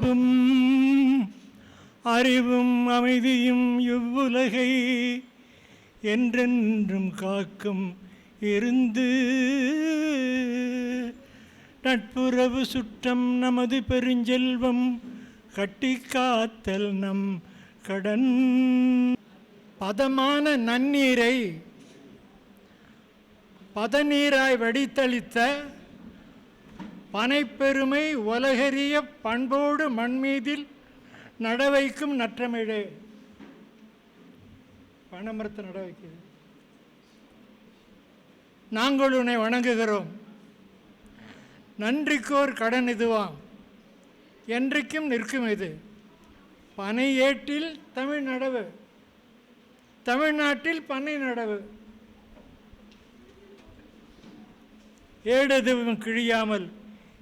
அன்பும் அறிவும் அமைதியும் இவ்வுலகை என்றென்றும் காக்கும் இருந்து நட்புறவு சுற்றம் நமது பெருஞ்செல்வம் கட்டி காத்தல் நம் கடன். பதமான நன்னீரை பதநீராய் வடித்தளித்த பனைப்பெருமை உலகறிய பண்போடு மண்மீதில் நடவைக்கும் நற்றமிழே. பனைமரத்தை நட நாங்கள் உன்னை வணங்குகிறோம். நன்றிக்கோர் கடன் இதுவாம். என்றைக்கும் நிற்கும் இது. பனை ஏட்டில் தமிழ் நடவு. தமிழ்நாட்டில் பனை நடவு. ஏடெதுவும் கிழியாமல்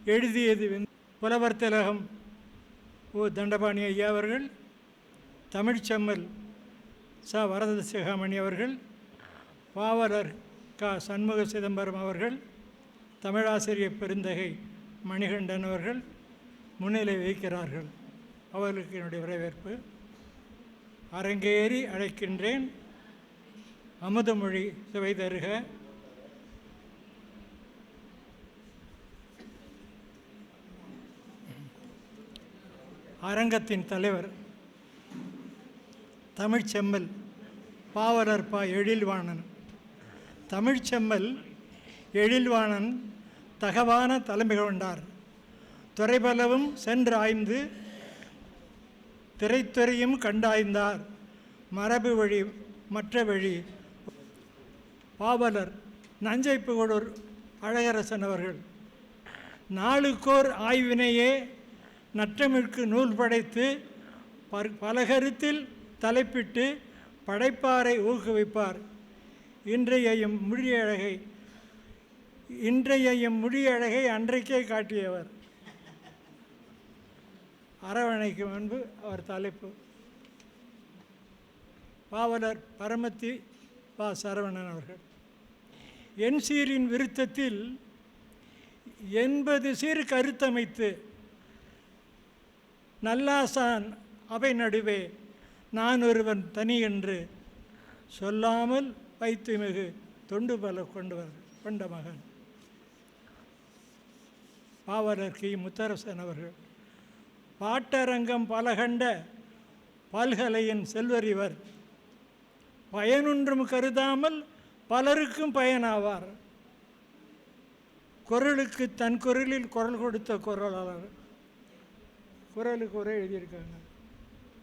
எழுதியது புலவர் திலகம். ஓ தண்டபாணி ஐயா அவர்கள் தமிழ்ச்செம்மல் ச. வரத சிகாமணி அவர்கள் பாவலர் க. சண்முக சிதம்பரம் அவர்கள் தமிழாசிரியர் பெருந்தகை மணிகண்டன் அவர்கள் முன்னிலை வைக்கிறார்கள் அவர்களுக்கு என்னுடைய வரவேற்பு. அரங்கேறி அழைக்கின்றேன். அமுதமொழி சுவை தருக. அரங்கத்தின் தலைவர் தமிழ்ச்செம்மல் பாவலர் பா எழில்வாணன். தமிழ்ச்செம்மல் எழில்வாணன் தகவான தலைமை கொண்டார். துறைபலவும் சென்று ஆய்ந்து திரைத்துறையும் கண்டாய்ந்தார். மரபு வழி மற்ற வழி. பாவலர் நஞ்சை புகழூர் அழகரசன் அவர்கள். நாளுக்கோர் ஆய்வினையே நற்றமிற்கு நூல் படைத்து பர் பலகருத்தில் தலைப்பிட்டு படைப்பாரை ஊக்குவிப்பார். இன்றைய எம் மொழியழகை இன்றைய எம் மொழியழகை அன்றைக்கே காட்டியவர். அரவணைக்கு முன்பு அவர் தலைப்பு. பாவலர் பரமத்தி பா. சரவணன் அவர்கள். என் சீரின் விருத்தத்தில் எண்பது சீர் கருத்தமைத்து நல்லாசான் அவை நடுவே. நான் ஒருவன் தனி என்று சொல்லாமல் வைத்து மிகு தொண்டு பல கொண்டவர் கொண்ட மகன். பாவலர் கி. முத்தரசன் அவர்கள் பாட்டரங்கம் பல கண்ட பல்கலையின் செல்வர் இவர் பயனொன்றும் கருதாமல் பலருக்கும் பயனாவார். குரலுக்கு தன் குரலில் குரல் கொடுத்த குரலாளர். குரலுக்கு ஒரே எழுதியிருக்காங்க.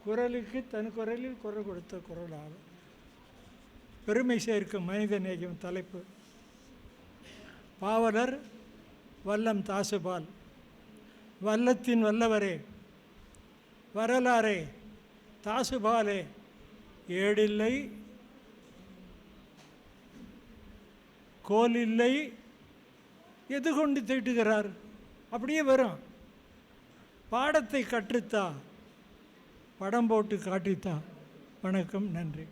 குரலுக்கு தன் குரலில் குரல் கொடுத்த குரலாகும் பெருமை சேர்க்கும் மனித நேயம் தலைப்பு. பாவலர் வல்லம் தாசுபால். வல்லத்தின் வல்லவரே வரலாறே தாசுபாலே ஏடில்லை கோலில்லை எது கொண்டு தீட்டுகிறார்? அப்படியே வரும். பாடத்தை கற்றுத்தா படம் போட்டு காட்டித்தா வணக்கம் நன்றி.